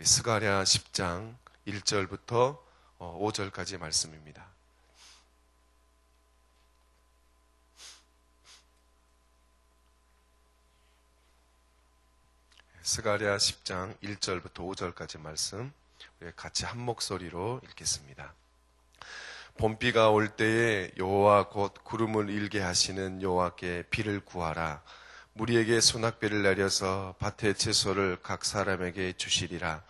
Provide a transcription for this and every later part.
스가랴 10장 1절부터 5절까지 어, 말씀입니다. 스가랴 10장 1절부터 5절까지 말씀 같이 한 목소리로 읽겠습니다. 봄비가 올 때에 여호와 곧 구름을 일게 하시는 여호와께 비를 구하라. 무리에게 소낙비를 내려서 밭의 채소를 각 사람에게 주시리라.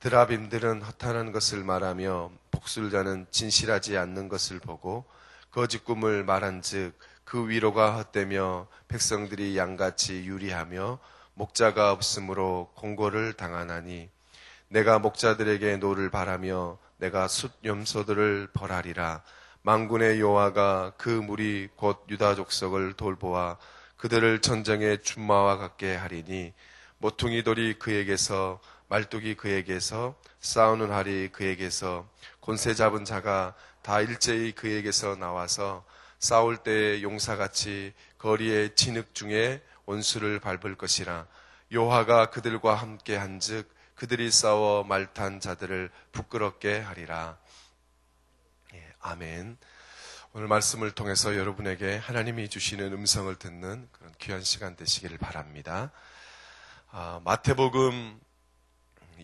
드라빔들은 허탄한 것을 말하며 복술자는 진실하지 않는 것을 보고 거짓 꿈을 말한즉 그 위로가 헛되며 백성들이 양같이 유리하며 목자가 없으므로 공고를 당하나니 내가 목자들에게 노를 바라며 내가 숫 염소들을 벌하리라 망군의 여호와가 그 무리 곧 유다 족속을 돌보아 그들을 전쟁의 준마와 같게 하리니 모퉁이 돌이 그에게서 말뚝이 그에게서 싸우는 활이 그에게서 곤세 잡은 자가 다 일제히 그에게서 나와서 싸울 때의 용사같이 거리의 진흙 중에 원수를 밟을 것이라 요하가 그들과 함께 한즉 그들이 싸워 말탄 자들을 부끄럽게 하리라. 예, 아멘. 오늘 말씀을 통해서 여러분에게 하나님이 주시는 음성을 듣는 그런 귀한 시간 되시기를 바랍니다. 아, 마태복음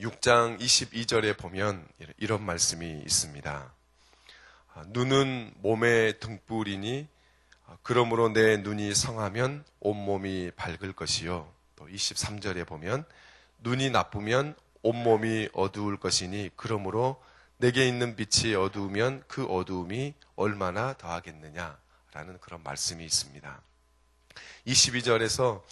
6장 22절에 보면 이런 말씀이 있습니다. 아, 눈은 몸의 등불이니 아, 그러므로 내 눈이 성하면 온몸이 밝을 것이요. 또 23절에 보면 눈이 나쁘면 온몸이 어두울 것이니 그러므로 내게 있는 빛이 어두우면 그 어두움이 얼마나 더하겠느냐라는 그런 말씀이 있습니다. 22절에서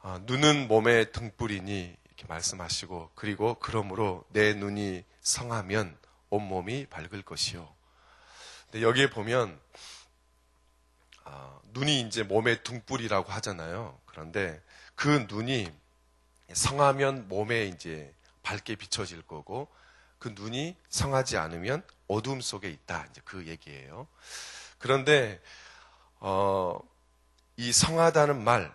아, 눈은 몸의 등불이니 이렇게 말씀하시고 그리고 그러므로 내 눈이 성하면 온몸이 밝을 것이요. 근데 여기에 보면 어, 눈이 이제 몸의 등불이라고 하잖아요. 그런데 그 눈이 성하면 몸에 이제 밝게 비춰질 거고 그 눈이 성하지 않으면 어둠 속에 있다. 이제 그 얘기예요. 그런데 어, 이 성하다는 말,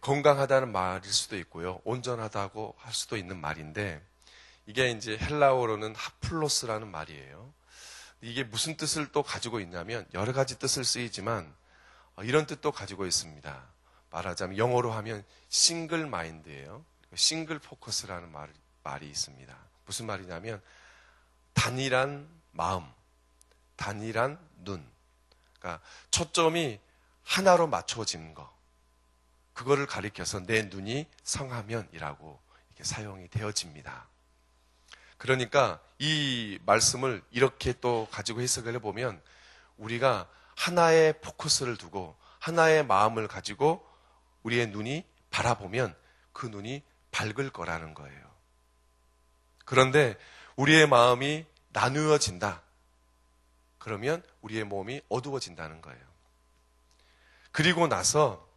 건강하다는 말일 수도 있고요. 온전하다고 할 수도 있는 말인데 이게 이제 헬라어로는 하플로스라는 말이에요. 이게 무슨 뜻을 또 가지고 있냐면 여러 가지 뜻을 쓰이지만 어, 이런 뜻도 가지고 있습니다. 말하자면 영어로 하면 싱글 마인드예요. 싱글 포커스라는 말, 말이 있습니다. 무슨 말이냐면 단일한 마음, 단일한 눈. 그러니까 초점이 하나로 맞춰지는 거. 그거를 가리켜서 내 눈이 성하면이라고 이렇게 사용이 되어집니다. 그러니까 이 말씀을 이렇게 또 가지고 해석을 해보면 우리가 하나의 포커스를 두고 하나의 마음을 가지고 우리의 눈이 바라보면 그 눈이 밝을 거라는 거예요. 그런데 우리의 마음이 나누어진다. 그러면 우리의 몸이 어두워진다는 거예요. 그리고 나서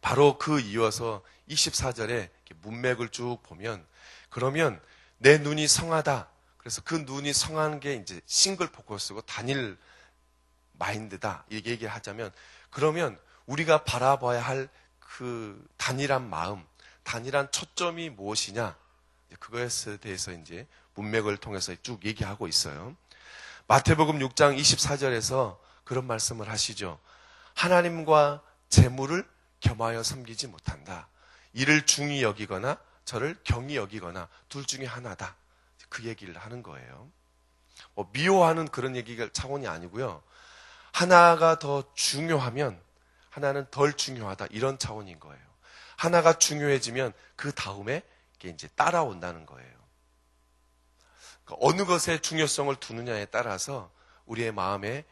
바로 그 이어서 24절에 문맥을 쭉 보면 그러면 내 눈이 성하다. 그래서 그 눈이 성한 게 이제 싱글 포커스고 단일 마인드다. 이렇게 얘기하자면 그러면 우리가 바라봐야 할 그 단일한 마음, 단일한 초점이 무엇이냐? 그것에 대해서 이제 문맥을 통해서 쭉 얘기하고 있어요. 마태복음 6장 24절에서 그런 말씀을 하시죠. 하나님과 재물을 겸하여 섬기지 못한다. 이를 중히 여기거나 저를 경히 여기거나 둘 중에 하나다. 그 얘기를 하는 거예요. 뭐 미워하는 그런 얘기가 차원이 아니고요. 하나가 더 중요하면 하나는 덜 중요하다. 이런 차원인 거예요. 하나가 중요해지면 그 다음에 이 게 이제 따라온다는 거예요. 그러니까 어느 것에 중요성을 두느냐에 따라서 우리의 마음에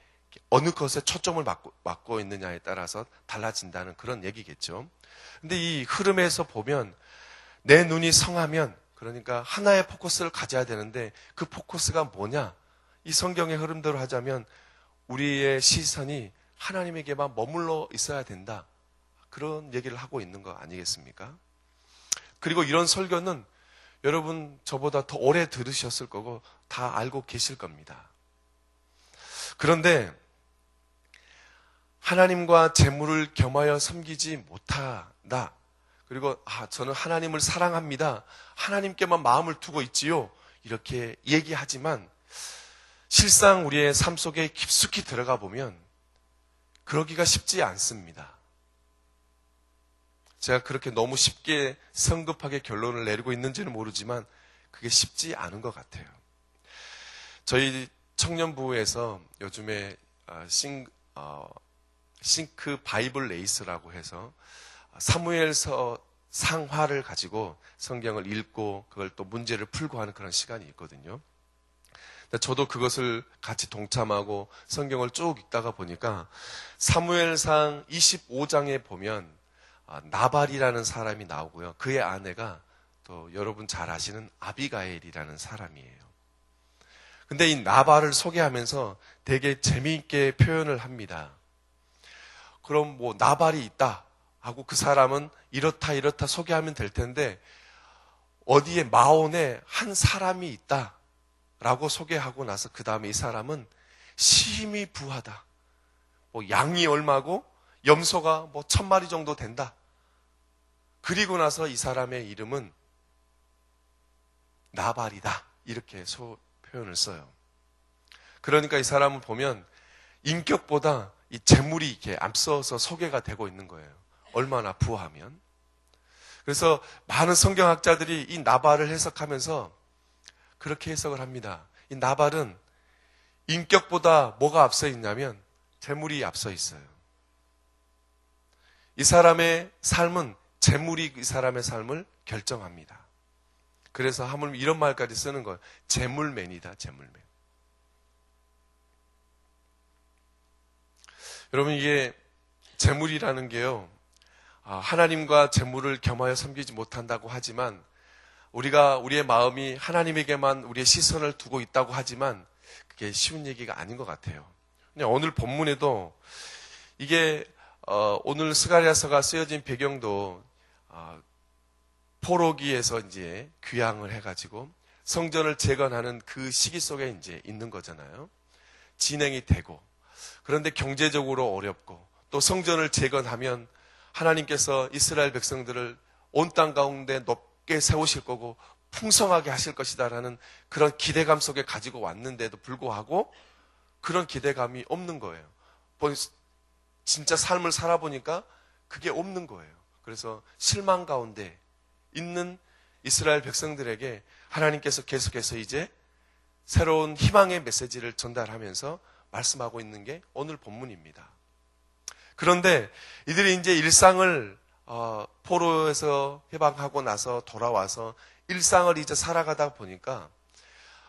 어느 것에 초점을 맞고, 맞고 있느냐에 따라서 달라진다는 그런 얘기겠죠. 근데 이 흐름에서 보면 내 눈이 성하면 그러니까 하나의 포커스를 가져야 되는데 그 포커스가 뭐냐? 이 성경의 흐름대로 하자면 우리의 시선이 하나님에게만 머물러 있어야 된다. 그런 얘기를 하고 있는 거 아니겠습니까? 그리고 이런 설교는 여러분 저보다 더 오래 들으셨을 거고 다 알고 계실 겁니다. 그런데 하나님과 재물을 겸하여 섬기지 못하다. 그리고 아, 저는 하나님을 사랑합니다. 하나님께만 마음을 두고 있지요. 이렇게 얘기하지만 실상 우리의 삶 속에 깊숙이 들어가 보면 그러기가 쉽지 않습니다. 제가 그렇게 너무 쉽게 성급하게 결론을 내리고 있는지는 모르지만 그게 쉽지 않은 것 같아요. 저희 청년부에서 요즘에 어, 싱, 어, 싱크 바이블 레이스라고 해서 사무엘서 상화를 가지고 성경을 읽고 그걸 또 문제를 풀고 하는 그런 시간이 있거든요. 저도 그것을 같이 동참하고 성경을 쭉 읽다가 보니까 사무엘상 25장에 보면 아, 나발이라는 사람이 나오고요. 그의 아내가 또 여러분 잘 아시는 아비가엘이라는 사람이에요. 근데 이 나발을 소개하면서 되게 재미있게 표현을 합니다. 그럼 뭐 나발이 있다 하고 그 사람은 이렇다 이렇다 소개하면 될 텐데 어디에 마온에 한 사람이 있다 라고 소개하고 나서 그 다음에 이 사람은 심히 부하다. 뭐 양이 얼마고 염소가 뭐 천 마리 정도 된다. 그리고 나서 이 사람의 이름은 나발이다. 이렇게 소, 표현을 써요. 그러니까 이 사람을 보면 인격보다 이 재물이 이렇게 앞서서 소개가 되고 있는 거예요. 얼마나 부하면. 그래서 많은 성경학자들이 이 나발을 해석하면서 그렇게 해석을 합니다. 이 나발은 인격보다 뭐가 앞서 있냐면 재물이 앞서 있어요. 이 사람의 삶은 재물이 이 사람의 삶을 결정합니다. 그래서 하물며 이런 말까지 쓰는 거예요. 재물맨이다, 재물맨. 여러분 이게 재물이라는 게요. 아, 하나님과 재물을 겸하여 섬기지 못한다고 하지만 우리가 우리의 마음이 하나님에게만 우리의 시선을 두고 있다고 하지만 그게 쉬운 얘기가 아닌 것 같아요. 그냥 오늘 본문에도 이게 어, 오늘 스가리아서가 쓰여진 배경도 어, 포로기에서 이제 귀향을 해가지고 성전을 재건하는 그 시기 속에 이제 있는 거잖아요. 진행이 되고 그런데 경제적으로 어렵고 또 성전을 재건하면 하나님께서 이스라엘 백성들을 온 땅 가운데 높 높게 세우실 거고 풍성하게 하실 것이다라는 그런 기대감 속에 가지고 왔는데도 불구하고 그런 기대감이 없는 거예요. 진짜 삶을 살아보니까 그게 없는 거예요. 그래서 실망 가운데 있는 이스라엘 백성들에게 하나님께서 계속해서 이제 새로운 희망의 메시지를 전달하면서 말씀하고 있는 게 오늘 본문입니다. 그런데 이들이 이제 일상을 어, 포로에서 해방하고 나서 돌아와서 일상을 이제 살아가다 보니까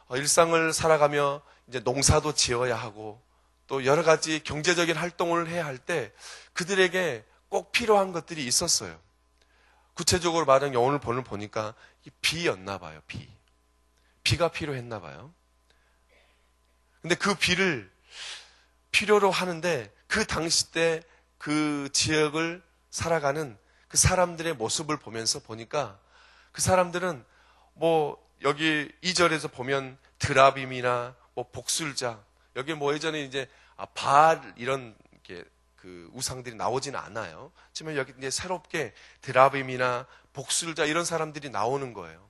어, 일상을 살아가며 이제 농사도 지어야 하고 또 여러 가지 경제적인 활동을 해야 할 때 그들에게 꼭 필요한 것들이 있었어요. 구체적으로 말하면 오늘 본을 보니까 비였나 봐요, 비. 비가 필요했나 봐요. 근데 그 비를 필요로 하는데 그 당시 때 그 지역을 살아가는 그 사람들의 모습을 보면서 보니까 그 사람들은 뭐 여기 2절에서 보면 드라빔이나 뭐 복술자 여기 뭐 예전에 이제 아, 발 이런 그 우상들이 나오지는 않아요. 지금 여기 이제 새롭게 드라빔이나 복술자 이런 사람들이 나오는 거예요.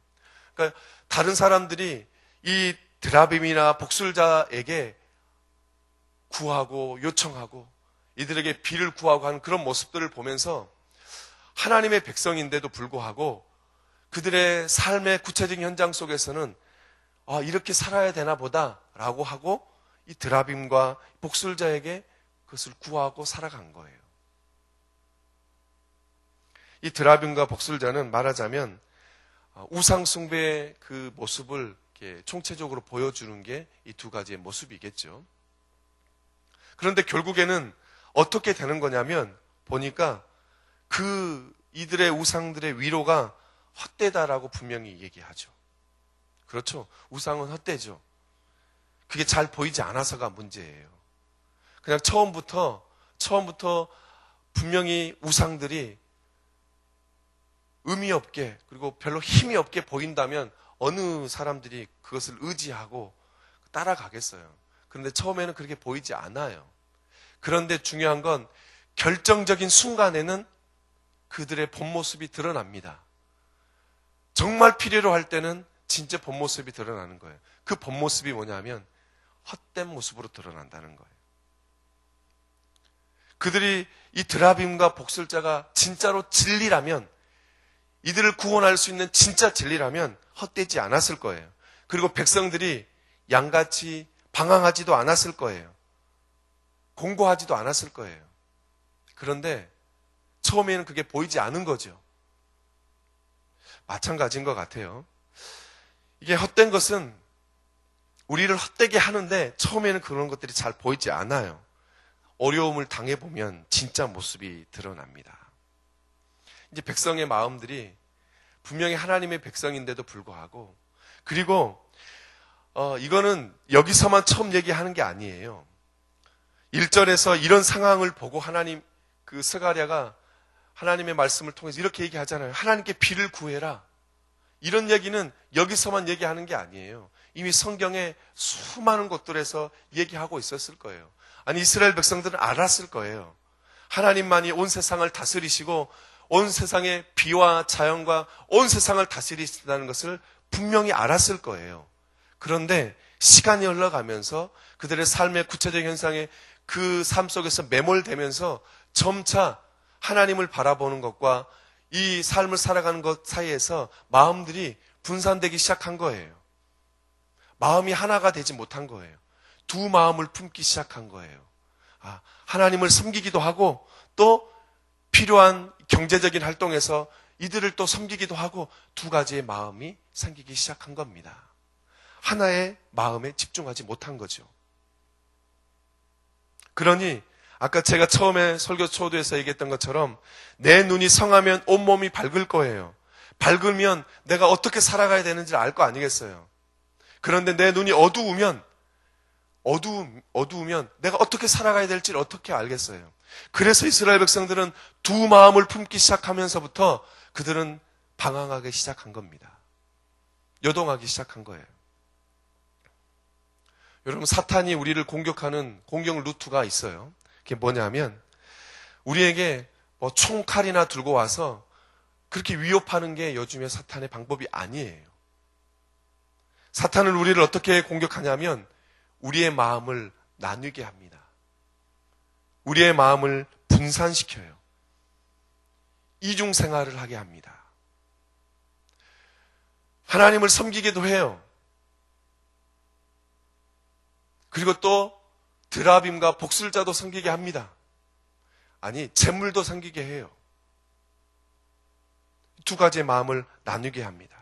그러니까 다른 사람들이 이 드라빔이나 복술자에게 구하고 요청하고 이들에게 비를 구하고 하는 그런 모습들을 보면서 하나님의 백성인데도 불구하고 그들의 삶의 구체적인 현장 속에서는 아, 이렇게 살아야 되나 보다라고 하고 이 드라빔과 복술자에게 그것을 구하고 살아간 거예요. 이 드라빔과 복술자는 말하자면 아, 우상숭배의 그 모습을 총체적으로 보여주는 게 이 두 가지의 모습이겠죠. 그런데 결국에는 어떻게 되는 거냐면 보니까 그 이들의 우상들의 위로가 헛되다라고 분명히 얘기하죠. 그렇죠. 우상은 헛되죠. 그게 잘 보이지 않아서가 문제예요. 그냥 처음부터, 처음부터 분명히 우상들이 의미 없게, 그리고 별로 힘이 없게 보인다면 어느 사람들이 그것을 의지하고 따라가겠어요. 그런데 처음에는 그렇게 보이지 않아요. 그런데 중요한 건 결정적인 순간에는 그들의 본 모습이 드러납니다. 정말 필요로 할 때는 진짜 본 모습이 드러나는 거예요. 그 본 모습이 뭐냐면 헛된 모습으로 드러난다는 거예요. 그들이 이 드라빔과 복술자가 진짜로 진리라면 이들을 구원할 수 있는 진짜 진리라면 헛되지 않았을 거예요. 그리고 백성들이 양같이 방황하지도 않았을 거예요. 공고하지도 않았을 거예요. 그런데 처음에는 그게 보이지 않은 거죠. 마찬가지인 것 같아요. 이게 헛된 것은 우리를 헛되게 하는데 처음에는 그런 것들이 잘 보이지 않아요. 어려움을 당해보면 진짜 모습이 드러납니다. 이제 백성의 마음들이 분명히 하나님의 백성인데도 불구하고 그리고 어, 이거는 여기서만 처음 얘기하는 게 아니에요. 1절에서 이런 상황을 보고 하나님 그 스가랴가 하나님의 말씀을 통해서 이렇게 얘기하잖아요. 하나님께 비를 구해라. 이런 얘기는 여기서만 얘기하는 게 아니에요. 이미 성경의 수많은 곳들에서 얘기하고 있었을 거예요. 아니 이스라엘 백성들은 알았을 거예요. 하나님만이 온 세상을 다스리시고 온 세상의 비와 자연과 온 세상을 다스리신다는 것을 분명히 알았을 거예요. 그런데 시간이 흘러가면서 그들의 삶의 구체적 현상에 그 삶 속에서 매몰되면서 점차 하나님을 바라보는 것과 이 삶을 살아가는 것 사이에서 마음들이 분산되기 시작한 거예요. 마음이 하나가 되지 못한 거예요. 두 마음을 품기 시작한 거예요. 아, 하나님을 섬기기도 하고 또 필요한 경제적인 활동에서 이들을 또 섬기기도 하고 두 가지의 마음이 생기기 시작한 겁니다. 하나의 마음에 집중하지 못한 거죠. 그러니 아까 제가 처음에 설교 초도에서 얘기했던 것처럼 내 눈이 성하면 온몸이 밝을 거예요. 밝으면 내가 어떻게 살아가야 되는지 알거 아니겠어요. 그런데 내 눈이 어두우면 어두 어두우면 내가 어떻게 살아가야 될지 어떻게 알겠어요. 그래서 이스라엘 백성들은 두 마음을 품기 시작하면서부터 그들은 방황하기 시작한 겁니다. 요동하기 시작한 거예요. 여러분 사탄이 우리를 공격하는 공격 루트가 있어요. 그게 뭐냐면 우리에게 뭐 총칼이나 들고 와서 그렇게 위협하는 게 요즘의 사탄의 방법이 아니에요. 사탄은 우리를 어떻게 공격하냐면 우리의 마음을 나누게 합니다. 우리의 마음을 분산시켜요. 이중 생활을 하게 합니다. 하나님을 섬기기도 해요. 그리고 또 드라빔과 복술자도 섬기게 합니다. 아니, 재물도 섬기게 해요. 두 가지의 마음을 나누게 합니다.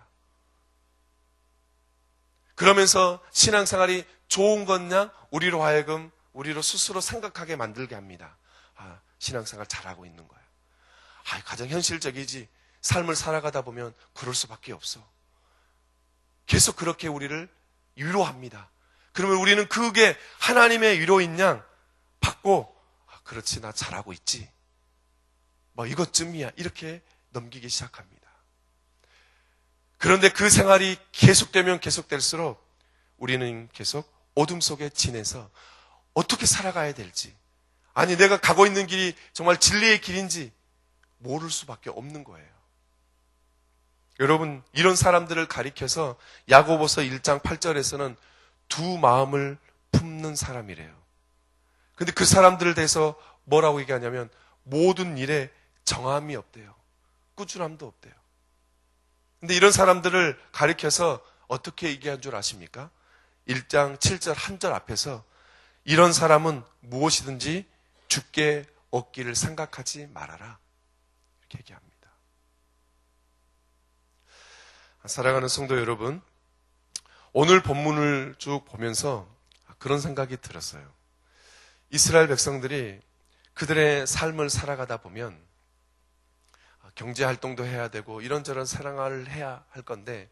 그러면서 신앙생활이 좋은 것냐? 우리로 하여금 우리로 스스로 생각하게 만들게 합니다. 아, 신앙생활 잘하고 있는 거야. 아, 가장 현실적이지. 삶을 살아가다 보면 그럴 수밖에 없어. 계속 그렇게 우리를 위로합니다. 그러면 우리는 그게 하나님의 위로인 양 받고, 아, 그렇지, 나 잘하고 있지. 뭐 이것쯤이야. 이렇게 넘기기 시작합니다. 그런데 그 생활이 계속되면 계속될수록 우리는 계속 어둠 속에 지내서 어떻게 살아가야 될지, 아니, 내가 가고 있는 길이 정말 진리의 길인지 모를 수밖에 없는 거예요. 여러분, 이런 사람들을 가리켜서 야고보서 1장 8절에서는 두 마음을 품는 사람이래요. 근데 그 사람들을 대해서 뭐라고 얘기하냐면 모든 일에 정함이 없대요. 꾸준함도 없대요. 근데 이런 사람들을 가리켜서 어떻게 얘기한 줄 아십니까? 1장 7절 한 절 앞에서 이런 사람은 무엇이든지 죽게 얻기를 생각하지 말아라. 이렇게 얘기합니다. 사랑하는 성도 여러분, 오늘 본문을 쭉 보면서 그런 생각이 들었어요. 이스라엘 백성들이 그들의 삶을 살아가다 보면 경제 활동도 해야 되고 이런저런 사랑을 해야 할 건데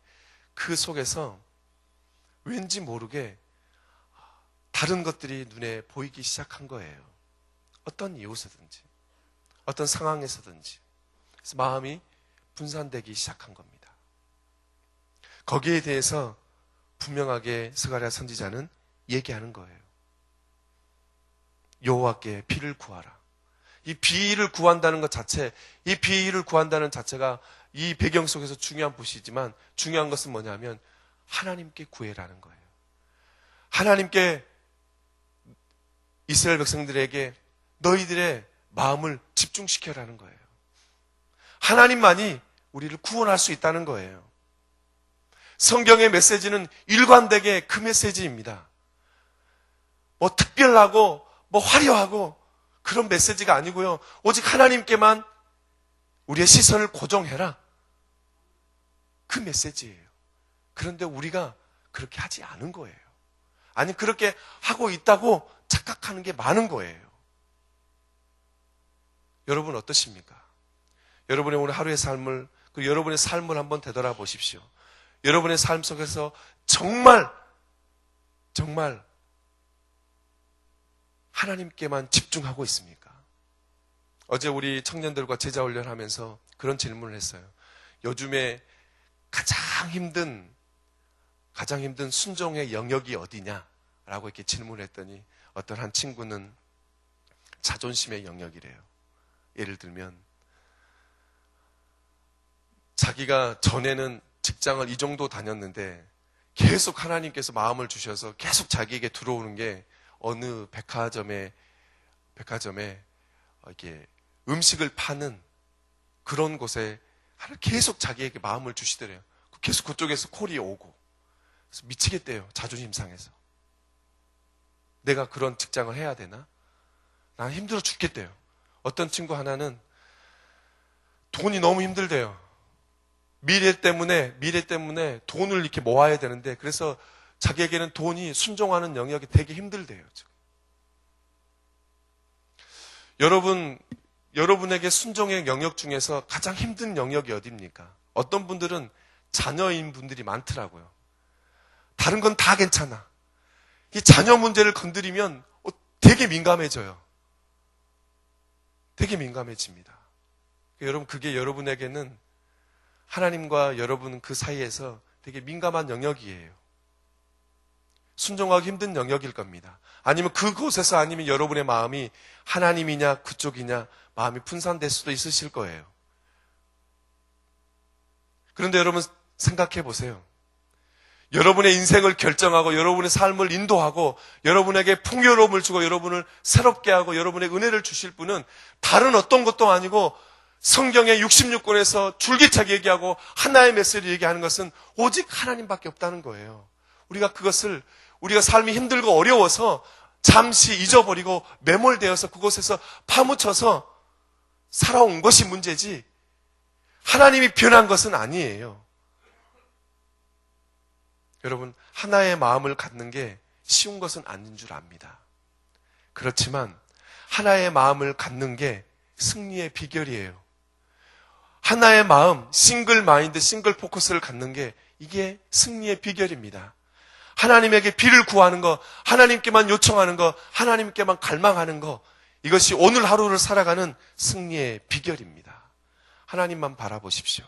그 속에서 왠지 모르게 다른 것들이 눈에 보이기 시작한 거예요. 어떤 이유에서든지, 어떤 상황에서든지. 그래서 마음이 분산되기 시작한 겁니다. 거기에 대해서 분명하게 스가랴 선지자는 얘기하는 거예요. 여호와께 피를 구하라. 이 비를 구한다는 것 자체, 이 비를 구한다는 자체가 이 배경 속에서 중요한 부시지만 중요한 것은 뭐냐면 하나님께 구해라는 거예요. 하나님께 이스라엘 백성들에게 너희들의 마음을 집중시켜라는 거예요. 하나님만이 우리를 구원할 수 있다는 거예요. 성경의 메시지는 일관되게 그 메시지입니다. 뭐 특별하고 뭐 화려하고 그런 메시지가 아니고요. 오직 하나님께만 우리의 시선을 고정해라. 그 메시지예요. 그런데 우리가 그렇게 하지 않은 거예요. 아니, 그렇게 하고 있다고 착각하는 게 많은 거예요. 여러분 어떠십니까? 여러분의 오늘 하루의 삶을, 그 여러분의 삶을 한번 되돌아 보십시오. 여러분의 삶 속에서 정말, 정말 하나님께만 집중하고 있습니까? 어제 우리 청년들과 제자 훈련하면서 그런 질문을 했어요. 요즘에 가장 힘든, 가장 힘든 순종의 영역이 어디냐? 라고 이렇게 질문을 했더니 어떤 한 친구는 자존심의 영역이래요. 예를 들면, 자기가 전에는 직장을 이 정도 다녔는데 계속 하나님께서 마음을 주셔서 계속 자기에게 들어오는 게 어느 백화점에 백화점에 이렇게 음식을 파는 그런 곳에 계속 자기에게 마음을 주시더래요. 계속 그쪽에서 콜이 오고 미치겠대요. 자존심 상해서. 내가 그런 직장을 해야 되나? 난 힘들어 죽겠대요. 어떤 친구 하나는 돈이 너무 힘들대요. 미래 때문에, 미래 때문에 돈을 이렇게 모아야 되는데, 그래서 자기에게는 돈이 순종하는 영역이 되게 힘들대요, 지금. 여러분, 여러분에게 순종의 영역 중에서 가장 힘든 영역이 어디입니까? 어떤 분들은 자녀인 분들이 많더라고요. 다른 건 다 괜찮아. 이 자녀 문제를 건드리면 어, 되게 민감해져요. 되게 민감해집니다. 여러분, 그게 여러분에게는 하나님과 여러분 그 사이에서 되게 민감한 영역이에요. 순종하기 힘든 영역일 겁니다. 아니면 그곳에서 아니면 여러분의 마음이 하나님이냐 그쪽이냐 마음이 분산될 수도 있으실 거예요. 그런데 여러분 생각해 보세요. 여러분의 인생을 결정하고 여러분의 삶을 인도하고 여러분에게 풍요로움을 주고 여러분을 새롭게 하고 여러분의 은혜를 주실 분은 다른 어떤 것도 아니고 성경의 66권에서 줄기차게 얘기하고 하나의 메시지를 얘기하는 것은 오직 하나님밖에 없다는 거예요. 우리가 그것을 우리가 삶이 힘들고 어려워서 잠시 잊어버리고 매몰되어서 그곳에서 파묻혀서 살아온 것이 문제지 하나님이 변한 것은 아니에요. 여러분, 하나의 마음을 갖는 게 쉬운 것은 아닌 줄 압니다. 그렇지만 하나의 마음을 갖는 게 승리의 비결이에요. 하나의 마음, 싱글 마인드, 싱글 포커스를 갖는 게 이게 승리의 비결입니다. 하나님에게 비를 구하는 거, 하나님께만 요청하는 거, 하나님께만 갈망하는 거, 이것이 오늘 하루를 살아가는 승리의 비결입니다. 하나님만 바라보십시오.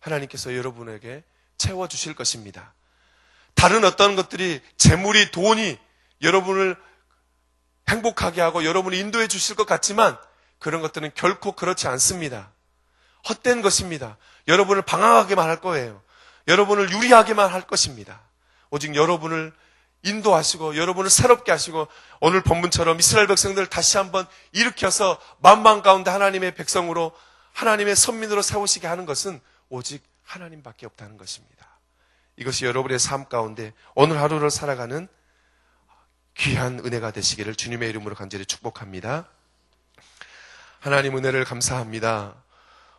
하나님께서 여러분에게 채워주실 것입니다. 다른 어떤 것들이 재물이 돈이 여러분을 행복하게 하고 여러분을 인도해 주실 것 같지만 그런 것들은 결코 그렇지 않습니다. 헛된 것입니다. 여러분을 방황하게만 할 거예요. 여러분을 유리하게만 할 것입니다. 오직 여러분을 인도하시고 여러분을 새롭게 하시고 오늘 본문처럼 이스라엘 백성들을 다시 한번 일으켜서 만방 가운데 하나님의 백성으로 하나님의 선민으로 세우시게 하는 것은 오직 하나님밖에 없다는 것입니다. 이것이 여러분의 삶 가운데 오늘 하루를 살아가는 귀한 은혜가 되시기를 주님의 이름으로 간절히 축복합니다. 하나님 은혜를 감사합니다.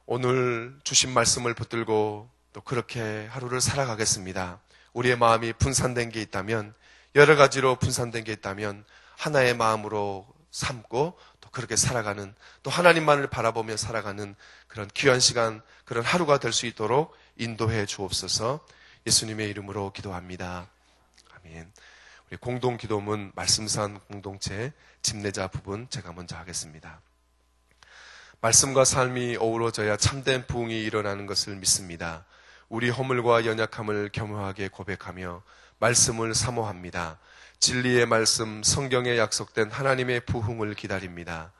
오늘 주신 말씀을 붙들고 또 그렇게 하루를 살아가겠습니다. 우리의 마음이 분산된 게 있다면 여러 가지로 분산된 게 있다면 하나의 마음으로 삼고 또 그렇게 살아가는 또 하나님만을 바라보며 살아가는 그런 귀한 시간 그런 하루가 될 수 있도록 인도해 주옵소서 예수님의 이름으로 기도합니다. 아멘. 우리 공동 기도문 말씀산 공동체 집내자 부분 제가 먼저 하겠습니다. 말씀과 삶이 어우러져야 참된 부흥이 일어나는 것을 믿습니다. 우리 허물과 연약함을 겸허하게 고백하며 말씀을 사모합니다. 진리의 말씀, 성경에 약속된 하나님의 부흥을 기다립니다.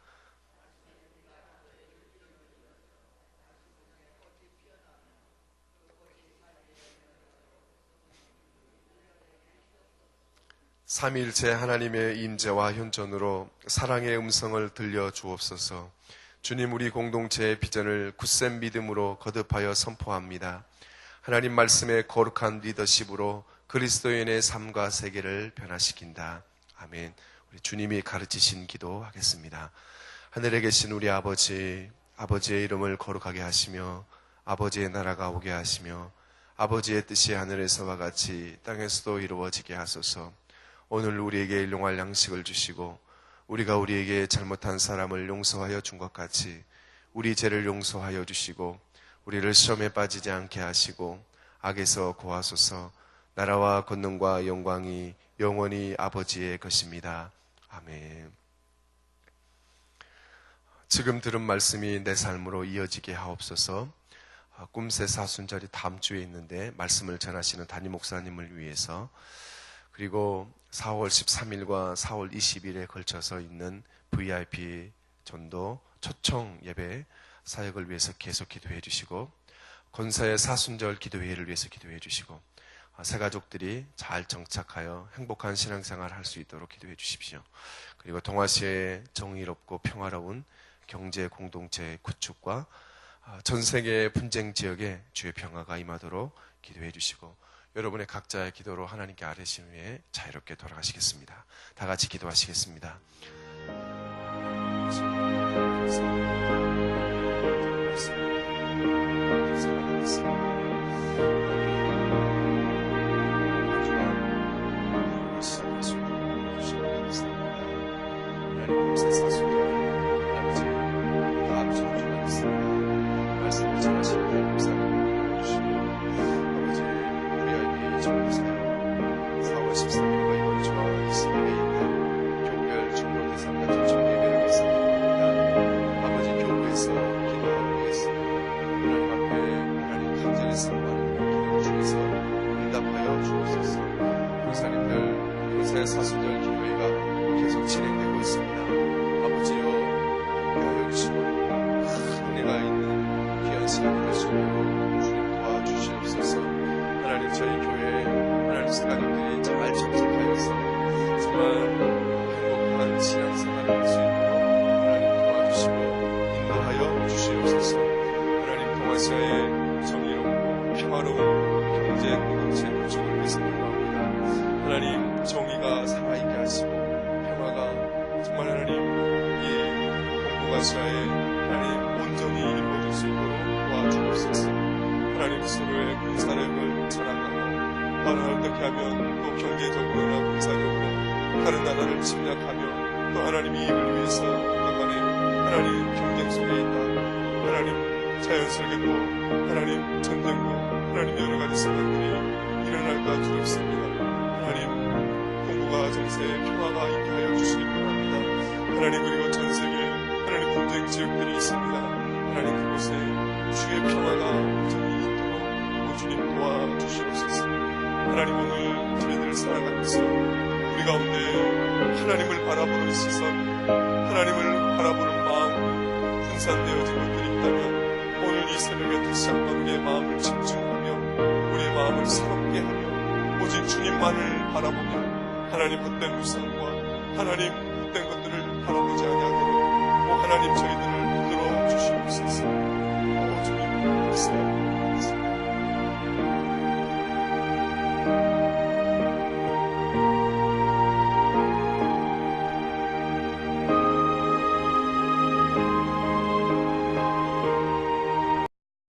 삼일체 하나님의 임재와 현존으로 사랑의 음성을 들려 주옵소서. 주님 우리 공동체의 비전을 굳센 믿음으로 거듭하여 선포합니다. 하나님 말씀의 거룩한 리더십으로 그리스도인의 삶과 세계를 변화시킨다. 아멘. 우리 주님이 가르치신 기도 하겠습니다. 하늘에 계신 우리 아버지, 아버지의 이름을 거룩하게 하시며 아버지의 나라가 오게 하시며 아버지의 뜻이 하늘에서와 같이 땅에서도 이루어지게 하소서. 오늘 우리에게 일용할 양식을 주시고 우리가 우리에게 잘못한 사람을 용서하여 준 것 같이 우리 죄를 용서하여 주시고 우리를 시험에 빠지지 않게 하시고 악에서 고하소서 나라와 권능과 영광이 영원히 아버지의 것입니다. 아멘. 지금 들은 말씀이 내 삶으로 이어지게 하옵소서. 아, 꿈새 사순절이 다음 주에 있는데 말씀을 전하시는 담임 목사님을 위해서 그리고 4월 13일과 4월 20일에 걸쳐서 있는 VIP 전도 초청 예배 사역을 위해서 계속 기도해 주시고 권사의 사순절 기도회를 위해서 기도해 주시고 아, 새 가족들이 잘 정착하여 행복한 신앙생활 할 수 있도록 기도해 주십시오. 그리고 동아시아의 정의롭고 평화로운 경제 공동체 구축과 아, 전 세계 분쟁 지역에 주의 평화가 임하도록 기도해 주시고 여러분의 각자의 기도로 하나님께 아뢰신 후에 자유롭게 돌아가시겠습니다. 다 같이 기도하시겠습니다. 말씀을 전 동아시아의 정의롭고 평화로운 경제 공동체 구축을 위해서 기도합니다 하나님 정의가 살아있게 하시고 평화가 정말 하나님 이 동북아시아에 하나님 온전히 이루어질 수 있도록 도와주옵소서. 하나님 서로의 군사력을 자랑하고 나는 어떻게 하면 또 경제적으로나 군사적으로 다른 나라를 침략하며 또 하나님 이익을 위해서 그간에 하나님 경쟁 속에 있다. 자연스럽게도 하나님 전쟁도 하나님 여러 가지 상황들이 일어날까 두렵습니다. 하나님 동북아 정세에 평화가 있게 하여 주시기 바랍니다. 하나님 그리고 전 세계 하나님 분쟁 지역들이 있습니다. 하나님 그곳에 주의 평화가 온전히 있도록 오 주님 도와주시옵소서. 하나님 오늘 저희들 살아가면서 우리 가운데 하나님을 바라보는 시선, 하나님을 바라보는 마음 분산되어진 것들이 있다면 이 새벽에 다시 한번 우리의 마음을 집중하며 우리의 마음을 새롭게 하며 오직 주님만을 바라보며 하나님 헛된 우상과 하나님 헛된 것들을 바라보지 아니하도록 오 하나님 저희들을 붙들어 주시옵소서. 오 주님 말씀